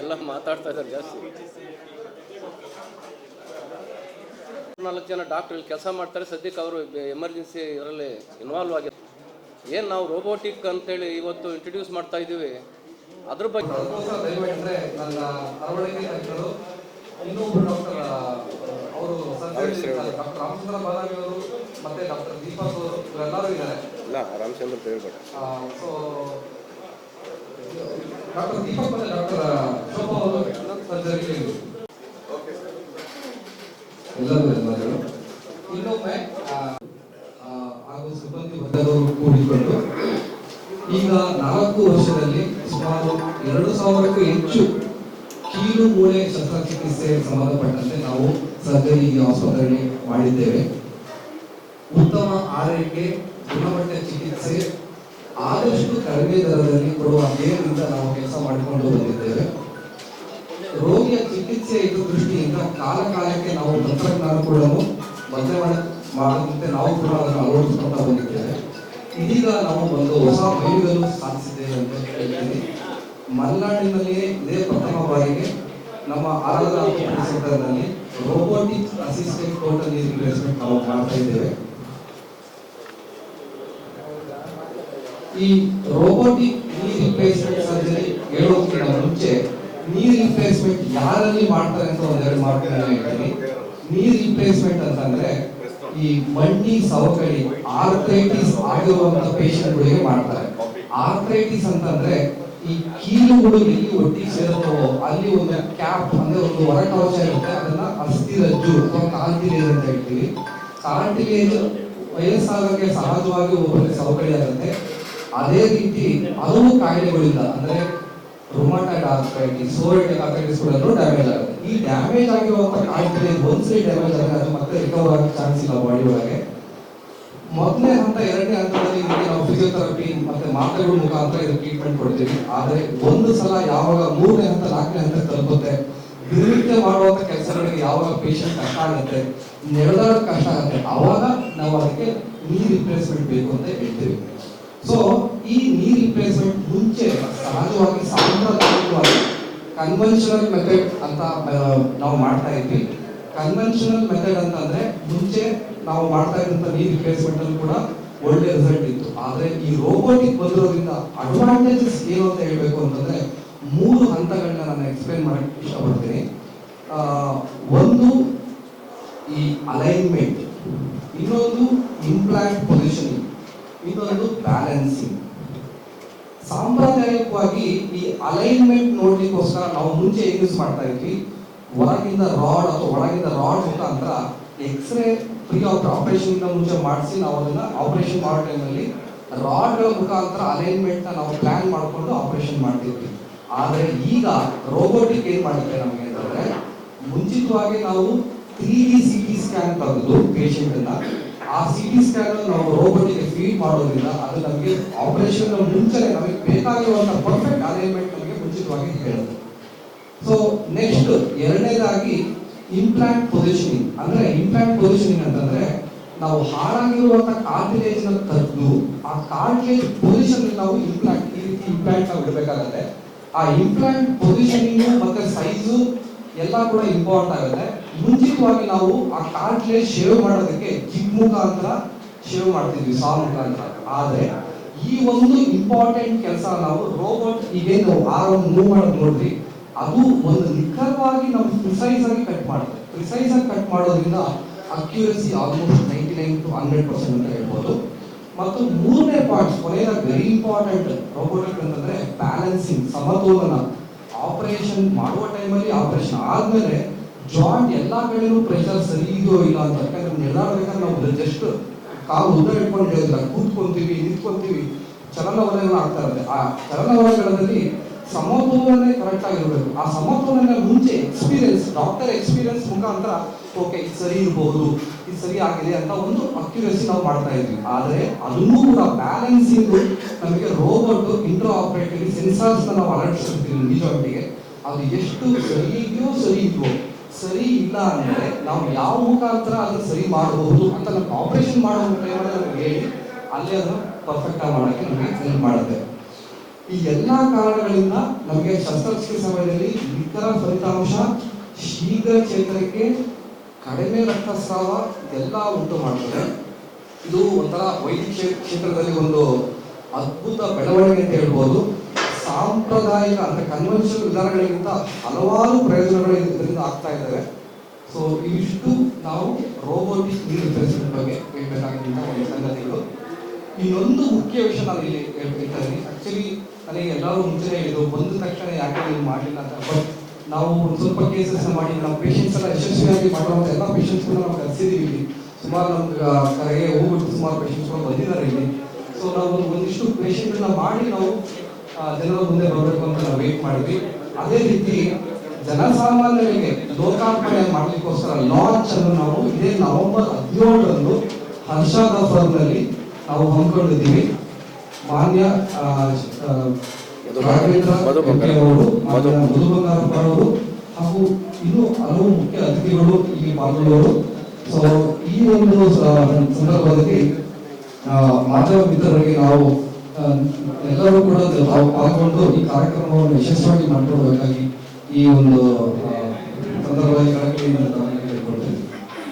ಎಲ್ಲ ಮಾತಾಡ್ತಾ ಇದ್ದಾರೆ ಜಾಸ್ತಿ. ನಾಲ್ಕು ಜನ ಡಾಕ್ಟರ್ ಇಲ್ಲಿ ಕೆಲಸ ಮಾಡ್ತಾರೆ. ಸದ್ಯಕ್ಕೆ ಅವರು ಎಮರ್ಜೆನ್ಸಿ ಇದರಲ್ಲಿ ಇನ್ವಾಲ್ವ್ ಆಗಿದೆ ಏನು ನಾವು ರೋಬೋಟಿಕ್ ಅಂತೇಳಿ ಇವತ್ತು ಇಂಟ್ರೊಡ್ಯೂಸ್ ಮಾಡ್ತಾ ಇದ್ದೀವಿ. ಅದ್ರ ಬಗ್ಗೆ ಇನ್ನೊಬ್ಬರು ಡಾಕ್ಟರ್ ಅವರು ಡಾಕ್ಟರ್ ರಾಮಚಂದ್ರ ಬಾಲಾಜಿ ಅವರು ಮತ್ತೆ ಡಾಕ್ಟರ್ ದೀಪಾ ಅವರು ಇವರೆಲ್ಲರೂ ಇದ್ದಾರೆ. ಇಲ್ಲ ರಾಮಚಂದ್ರ ಹೇಳ್ಬೇಡ. ಸೊ ಡಾಕ್ಟರ್ ದೀಪಕ್ ಹಾಗೂ ಸಿಬ್ಬಂದಿ ವರ್ಗದವರು ಕೂಡಿಕೊಂಡು ಈಗ ನಾಲ್ಕು ವರ್ಷದಲ್ಲಿ ಸುಮಾರು ಎರಡು ಸಾವಿರಕ್ಕೂ ಹೆಚ್ಚು ಕೀಲು ಮೂಳೆ ಶಸ್ತ್ರಚಿಕಿತ್ಸೆ ಸಂಬಂಧಪಟ್ಟಂತೆ ನಾವು ಸರ್ಜರಿ ಈ ಆಸ್ಪತ್ರೆಯಲ್ಲಿ ಮಾಡಿದ್ದೇವೆ ಉತ್ತಮ ಆರೈಕೆ ಗುಣಮಟ್ಟ ಚಿಕಿತ್ಸೆ ಆದಷ್ಟು ಕಡಿಮೆ ದರದಲ್ಲಿ ಕೊಡುವ ಧ್ಯೇಯದಿಂದ ನಾವು ಕೆಲಸ ಮಾಡಿಕೊಂಡು ಬಂದಿದ್ದೇವೆ. ರೋಗಿಯ ಚಿಕಿತ್ಸೆ ಇದು ದೃಷ್ಟಿಯಿಂದ ಕಾಲ ಕಾಲಕ್ಕೆ ನಾವು ತಂತ್ರಜ್ಞಾನ ಕೂಡ ಬದಲಾವಣೆ ಮಾಡದಂತೆ ನಾವು ಕೂಡ ಅದನ್ನು ಅಳವಡಿಸಿಕೊಂಡು ಬಂದಿದ್ದೇವೆ. ಇದೀಗ ನಾವು ಒಂದು ಹೊಸ ಮೈಲಿಗಲ್ಲು ಸಾಧಿಸಿದ್ದೇವೆ ಅಂತ ಹೇಳ್ತೀನಿ. ಮಲೆನಾಡಿನಲ್ಲಿಯೇ ಇದೇ ಪ್ರಥಮ ಬಾರಿಗೆ ನಮ್ಮ ಆರಾಧನಾ ಸೆಂಟರ್ನಲ್ಲಿ ರೋಬೋಟಿಕ್ ಅಸಿಸ್ಟೆಂಟ್ ಟೋಟಲ್ ರಿಪ್ಲೇಸ್ಮೆಂಟ್ ನಾವು ಮಾಡ್ತಾ ಇದ್ದೇವೆ. ಈ ರೋಬೋಟಿಕ್ ನೀ ರಿಪ್ಲೇಸ್ಮೆಂಟ್ ಸರ್ಜರಿ ಹೇಳೋದಕ್ಕಿಂತ ಮುಂಚೆ ನೀ ರಿಪ್ಲೇಸ್ಮೆಂಟ್ ಯಾರಲ್ಲಿ ಮಾಡ್ತಾರೆ ಅಂತ ಒಂದೆರಡು ಮಾತು ನಾನು ಹೇಳ್ತೀನಿ. ನೀ ರಿಪ್ಲೇಸ್ಮೆಂಟ್ ಅಂತಂದ್ರೆ ಈ ಮಂಡಿ ಸವಕಳಿ ಆರ್ಥ್ರೈಟಿಸ್ ಆಗಿರುವಂತ ಪೇಷಂಟ್ಗಳಿಗೆ ಮಾಡ್ತಾರೆ. ಆರ್ಥ್ರೈಟಿಸ್ ಅಂತಂದ್ರೆ ಈ ಕೀಲುಗಳು ಎಲ್ಲಿ ಒಟ್ಟಿ ಸೇರುತ್ತವೋ ಅಲ್ಲಿ ಒಂದು ಕ್ಯಾಪ್ ಅಂದ್ರೆ ಒಂದು ಹೊರಕವಚ ಇರುತ್ತೆ, ಅದನ್ನ ಅಸ್ಥಿರಜ್ಜು ಅಥವಾ ಕಾಂತಿಲೇಜ್ ಅಂತ ಹೇಳ್ತೀವಿ. ಕಾಂತಿಲೇಜ್ ವಯಸ್ಸಾಗಕ್ಕೆ ಸಹಜವಾಗಿ ಒಬ್ಬರಿಗೆ ಸವಕಳಿ ಆಗುತ್ತೆ. ಅದೇ ರೀತಿ ಹಲವು ಕಾಯಿಲೆಗಳಿಂದ, ಅಂದ್ರೆ ರುಮಾಟೈಡ್ ಆರ್ಥರೈಟಿಸ್ ಸೋರಿಟಿಕ್ ಆರ್ಥರೈಟಿಸ್ ಗಳಲ್ಲೂ ಡ್ಯಾಮೇಜ್ ಆಗುತ್ತೆ. ಈ ಡ್ಯಾಮೇಜ್ ಆಗಿರುವಂತ ಕಾಯಿಲೆ ಒಂದ್ಸರಿ ಡ್ಯಾಮೇಜ್ ಆದ್ರೆ ಅದು ಮತ್ತೆ ರಿಕವರ್ ಆಗೋ ಚಾನ್ಸ್ ಇಲ್ಲ ಬಾಡಿ ಒಳಗೆ. ಮೊದಲನೇ ಹಂತ ಎರಡನೇ ಹಂತದಲ್ಲಿ ನಾವು ಫಿಸಿಯೋಥೆರಪಿ ಮತ್ತೆ ಮಾತ್ರೆಗಳ ಮುಖಾಂತರ ಇದು ಟ್ರೀಟ್ಮೆಂಟ್ ಕೊಡ್ತೀವಿ. ಆದರೆ ಒಂದು ಸಲ ಯಾವಾಗ ಮೂರನೇ ಹಂತ, ನಾಲ್ಕನೇ ಹಂತ ತಲುಪುತ್ತೆ ದಿನನಿತ್ಯ ಮಾಡುವಂತ ಕೆಲಸಗಳಿಗೆ ಯಾವಾಗ ಪೇಷಂಟ್ ಕಷ್ಟ ಆಗುತ್ತೆ ನೆರಳಾಡೋದು ಕಷ್ಟ ಆಗುತ್ತೆ, ಅವಾಗ ನಾವು ಅದಕ್ಕೆ ನೀ ರಿಪ್ಲೇಸ್ಮೆಂಟ್ ಬೇಕು ಅಂತ ಹೇಳ್ತೀವಿ. ಸೊ ಈ ನೀ ರಿಪ್ಲೇಸ್ಮೆಂಟ್ ಮುಂಚೆ ಸಹಜವಾಗಿ ಸಾಂಪ್ರದಾಯಿಕವಾಗಿ ಕನ್ವೆನ್ಷನಲ್ ಮೆಥಡ್ ಅಂತ ನಾವು ಮಾಡ್ತಾ ಇದ್ವಿ. ಕನ್ವೆನ್ಷನಲ್ ಮೆಥಡ್ ಅಂತಂದ್ರೆ ಮುಂಚೆ ನಾವು ಮಾಡ್ತಾ ಇದ್ದಂತ ನೀ ರಿಪ್ಲೇಸ್ಮೆಂಟ್ ಅಲ್ಲಿ ಕೂಡ ಒಳ್ಳೆ ರಿಸಲ್ಟ್ ಇತ್ತು. ಆದ್ರೆ ಈ ರೋಬೋಟಿಕ್ ಬಂದಿರೋದ್ರಿಂದ ಅಡ್ವಾಂಟೇಜಸ್ ಏನು ಅಂತ ಹೇಳಬೇಕು ಅಂತಂದ್ರೆ ಮೂರು ಹಂತಗಳನ್ನ ನಾನು ಎಕ್ಸ್ಪ್ಲೇನ್ ಮಾಡಕ್ಕೆ ಇಷ್ಟಪಡ್ತೀನಿ. ಒಂದು ಈ ಅಲೈನ್ಮೆಂಟ್ ಇನ್ನೊಂದು ಇಂಪ್ಲಾಂಟ್ ಪೊಸಿಷನಿಂಗ್ ಇನ್ನೊಂದು ಬ್ಯಾಲೆನ್ಸಿಂಗ್ ಸಾಂಪ್ರದಾಯಿಕವಾಗಿ ಈ ಅಲೈನ್ಮೆಂಟ್ ನೋಡ್ಲಿಕ್ಕೋಸ್ಕರ ನಾವು ಮುಂಚೆ ಯೂಸ್ ಮಾಡ್ತಾ ಇದ್ವಿ. ಹೊರಗಿಂದ ರಾಡ್ ಅಥವಾ ಒಳಗಿಂದ ರಾಡ್ ಮುಖಾಂತರ ಎಕ್ಸ್ರೇ ಪ್ರೀ ಆಪರೇಷನ್ ಮುಂಚೆ ಮಾಡಿಸಿ ನಾವು ಅದನ್ನ ಆಪರೇಷನ್ ಮಾಡೋ ಟೈಮಲ್ಲಿ ರಾಡ್ಗಳ ಮುಖಾಂತರ ಅಲೈನ್ಮೆಂಟ್ನ ನಾವು ಪ್ಲಾನ್ ಮಾಡಿಕೊಂಡು ಆಪರೇಷನ್ ಮಾಡ್ತಿದ್ವಿ. ಆದರೆ ಈಗ ರೋಬೋಟಿಕ್ ಏನು ಮಾಡುತ್ತೆ ನಮಗೆ ಅಂತಂದ್ರೆ ಮುಂಚಿತವಾಗಿ ನಾವು three D C T scan ತೆಗೆದು ಪೇಷಂಟ್ ಅನ್ನ ಆ ಸಿ ಟಿ ಸ್ಕ್ಯಾನ್ ನಾವು ರೋಬೋಟಿಗೆ ಫೀಡ್ ಮಾಡೋದ್ರಿಂದ ಅದು ನಮಗೆ ಆಪರೇಷನ್ ಮುಂಚೆ ನಮಗೆ ಬೇಕಾಗಿರುವಂತ ಪರ್ಫೆಕ್ಟ್ ಅಲೈನ್ಮೆಂಟ್ ನಮಗೆ ಮುಂಚಿತವಾಗಿ ಹೇಳುತ್ತೆ. ಸೊ ನೆಕ್ಸ್ಟ್ ಎರಡನೇದಾಗಿ ಇಂಪ್ಲಾಂಟ್ ಪೊಸಿಷನಿಂಗ್ ಅಂದ್ರೆ ಇಂಪ್ಲಾಂಟ್ ಪೊಸಿಷನಿಂಗ್ ಅಂತಂದ್ರೆ ನಾವು ಹಾಳಾಗಿರುವಂತ ಕಾರ್ಟಿಲೇಜ್ನ ತದ್ದು ಆ ಕಾರ್ಟಿಲೇಜ್ ಪೊಸಿಷನ್ ನಾವು ಇಂಪ್ಲಾಂಟ್ ಈ ರೀತಿ ಇಂಪ್ಲಾಂಟ್ ನಾವು ಇಡಬೇಕಾಗತ್ತೆ ಆ ಇಂಪ್ಲಾಂಟ್ ಪೊಸಿಷನಿಂಗ್ ಮತ್ತೆ ಸೈಜು ಎಲ್ಲ ಕೂಡ ಇಂಪಾರ್ಟೆಂಟ್ ಆಗುತ್ತೆ. ಮುಂಚಿತವಾಗಿ ನಾವು ಆ ಕಾಟ್ಲೆ ಶೇವ್ ಮಾಡೋದಕ್ಕೆ ಜಿಗ್ ಮುಖಾಂತರ ಶೇವ್ ಮಾಡ್ತಿದ್ವಿ ಸಾ ಮುಖಾಂತರ ಆದ್ರೆ ಈ ಒಂದು ಇಂಪಾರ್ಟೆಂಟ್ ಕೆಲಸ ನಾವು ರೋಬೋಟ್ ಈಗೇನು ಆರ್ಮ್ ಮೂವ್ ಮಾಡೋದು ನೋಡ್ರಿ, ಅದು ಒಂದು ನಿಖರವಾಗಿ ನಾವು ಪ್ರಿಸೈಸ್ ಆಗಿ ಕಟ್ ಮಾಡುತ್ತೆ ಪ್ರಿಸೈಸ್ ಆಗಿ ಕಟ್ ಮಾಡೋದ್ರಿಂದ accuracy almost ninety nine to hundred percent ಅಂತ ಹೇಳ್ಬೋದು. ಮತ್ತು ಮೂರನೇ ಪಾರ್ಟ್ಸ್ ಕೊನೆಯ ವೆರಿ ಇಂಪಾರ್ಟೆಂಟ್ ರೋಬೋಟಿಕ್ ಅಂತಂದ್ರೆ ಬ್ಯಾಲೆನ್ಸಿಂಗ್ ಸಮತೋಲನ. ಆಪರೇಷನ್ ಮಾಡುವ ಟೈಮಲ್ಲಿ ಆಪರೇಷನ್ ಆದ್ಮೇಲೆ ಜಾಯಿಂಟ್ ಎಲ್ಲ ಕಡೆನೂ ಪ್ರೆಷರ್ ಸರಿ ಇದೆಯೋ ಇಲ್ಲ ಅಂತ. ಯಾಕಂದ್ರೆ ನೆಲಾಡ್ಬೇಕಾದ್ರೆ ನಾವು ಜಸ್ಟ್ ಕಾಲು ಉದ್ದ ಇಟ್ಕೊಂಡು ಹೇಳಿದ್ರೆ ಕೂತ್ಕೊಂತೀವಿ, ನಿಂತ್ಕೊಂತೀವಿ. ಚಲನವಲನಗಳು ಆಗ್ತಾ ಇರುತ್ತೆ. ಆ ಚಲನವಲನಗಳಲ್ಲಿ ಸಮತೋಲನೆ ಕರೆಕ್ಟ್ ಆಗಿರಬೇಕು ಆ ಸಮತೋಲನ ಮುಂಚೆ ಎಕ್ಸ್ಪೀರಿಯನ್ಸ್ ಡಾಕ್ಟರ್ ಎಕ್ಸ್ಪೀರಿಯನ್ಸ್ ಮುಖಾಂತರ ಓಕೆ ಇದು ಸರಿ ಇರಬಹುದು ಇದು ಸರಿ ಆಗಿದೆ ಅಂತ ಒಂದು ಅಕ್ಯುರಸಿ ನಾವು ಮಾಡ್ತಾ ಇದ್ವಿ. ಆದರೆ ಅದನ್ನೂ ಕೂಡ ಬ್ಯಾಲೆನ್ಸಿಂಗ್ ನಮಗೆ ರೋಬೋಟ್ ಇಂಟ್ರೋ ಆಪರೇಟಿವ್ ಸೆನ್ಸಾರ್ಸ್ ನಾವು ಅಳವಡಿಸಿರ್ತೀವಿ ನಿಜವಾಗಿಗೆ ಅದು ಎಷ್ಟು ಸರಿ ಇದೆಯೋ ಸರಿ ಇದೆಯೋ ಸರಿ ಇಲ್ಲ ಅಂದ್ರೆ ನಾವು ಯಾವ ಮುಖಾಂತರ ಅದನ್ನ ಸರಿ ಮಾಡಬಹುದು ಅಂತ ನಮ್ಗೆ ಆಪರೇಷನ್ ಮಾಡೋ ಟೈಮಲ್ಲಿ ನಮ್ಗೆ ಹೇಳಿ, ಅಲ್ಲಿ ಅದನ್ನ ಪರ್ಫೆಕ್ಟ್ ಆಗಿ ಮಾಡಕ್ಕೆ ನಮಗೆ ಹೆಲ್ಪ್ ಮಾಡುತ್ತೆ. ಈ ಎಲ್ಲಾ ಕಾರಣಗಳಿಂದ ನಮಗೆ ಶಸ್ತ್ರಚಿಕಿತ್ಸೆ ಸಮಯದಲ್ಲಿ ಇತರ ಫಲಿತಾಂಶ, ಶೀಘ್ರ ಚೇತನಕ್ಕೆ ಕಡಿಮೆ ರಕ್ತಸ್ರಾವ ಎಲ್ಲ ಉಂಟು ಮಾಡ್ತದೆ ಇದು ಒಂಥರ ವೈದ್ಯ ಕ್ಷೇತ್ರದಲ್ಲಿ ಒಂದು ಅದ್ಭುತ ಬೆಳವಣಿಗೆ ಅಂತ ಹೇಳ್ಬೋದು. ಸಾಂಪ್ರದಾಯಿಕ ಅಂದ್ರೆ ಕನ್ವೆನ್ಷನಲ್ ವಿಧಾನಗಳಿಗಿಂತ ಹಲವಾರು ಪ್ರಯೋಜನಗಳು ಇದರಿಂದ ಆಗ್ತಾ ಇದ್ದಾವೆ. ಸೊ ಇವಿಷ್ಟು ನಾವು ರೋಬೋಟಿಕ್ ನೀರು ವಿತರಿಸಿದ ಬಗ್ಗೆ ಹೇಳ್ಬೇಕಾಗಿದ್ದ ಒಂದು ಸಂಗತಿಗಳು. ಇನ್ನೊಂದು ಮುಖ್ಯ ವಿಷಯ ನಾನು ಇಲ್ಲಿ ಹೇಳ್ತಾ ಇದ್ದೀನಿ. ಆಕ್ಚುಲಿ ನನಗೆ ಎಲ್ಲರೂ ಮುಂಚೆ ಹೇಳಿದ್ರು ಬಂದ ತಕ್ಷಣ ಯಾಕೆ ನೀವು ಮಾಡಲಿಲ್ಲ ಅಂತ. ಬಟ್ ನಾವು ಒಂದು ಸ್ವಲ್ಪ ಕೇಸಸ್ ಮಾಡಿ, ನಮ್ಮ ಪೇಷಂಟ್ಸ್ ಎಲ್ಲ ಯಶಸ್ವಿಯಾಗಿ ಮಾಡುವಂಥ ಎಲ್ಲ ಪೇಷಂಟ್ಸ್ ನಾವು ಕರೆಸಿದ್ದೀವಿ ಇಲ್ಲಿ. ಸುಮಾರು ನಮ್ಗೆ ಕರೆಗೆ ಹೋಗ್ಬಿಟ್ಟು ಸುಮಾರು ಪೇಷಂಟ್ಸ್ಗಳು ಬಂದಿದ್ದಾರೆ ಇಲ್ಲಿ. ಸೊ ನಾವು ಒಂದು ಒಂದಿಷ್ಟು ಪೇಷಂಟ್ಗಳನ್ನ ಮಾಡಿ ನಾವು ಜನರ ಮುಂದೆ ಬರಬೇಕು ಅಂತ ನಾವು ವೇಟ್ ಮಾಡಿದ್ವಿ. ಅದೇ ರೀತಿ ಜನಸಾಮಾನ್ಯರಿಗೆ ಲೋಕಾರ್ಪಣೆ ಮಾಡಲಿಕ್ಕೋಸ್ಕರ ಲಾಂಚ್ ಅನ್ನು ನಾವು ಇದೇ ನವೆಂಬರ್ ಹದಿನೇಳರಂದು ಹರ್ಷದ ಫರ್ಮ್ನಲ್ಲಿ ನಾವು ಹಮ್ಮಿಕೊಂಡಿದ್ದೀವಿ. ಮಾನ್ಯ ಆ, ಆ, ರಾಘವೇಂದ್ರ ಮಧು ಹೆಗ್ಡೆ ಬಂಗಾರಪ್ಪ. ಅವರು ಹಾಗೂ ಇನ್ನೂ ಹಲವು ಮುಖ್ಯ ಅತಿಥಿಗಳು ಇಲ್ಲಿ ಪಾಲ್ಗೊಳ್ಳುವರು ಸೊ ಈ ಒಂದು ಸಂದರ್ಭದಲ್ಲಿ ಮಾಧ್ಯಮ ಮಿತ್ರರಿಗೆ ನಾವು ಎಲ್ಲರೂ ಕೂಡ ಪಾಲ್ಗೊಂಡು ಈ ಕಾರ್ಯಕ್ರಮವನ್ನು ಯಶಸ್ವಿಯಾಗಿ ಮಾಡಿಕೊಡ್ಬೇಕಾಗಿ ಈ ಒಂದು ಸಂದರ್ಭದಲ್ಲಿ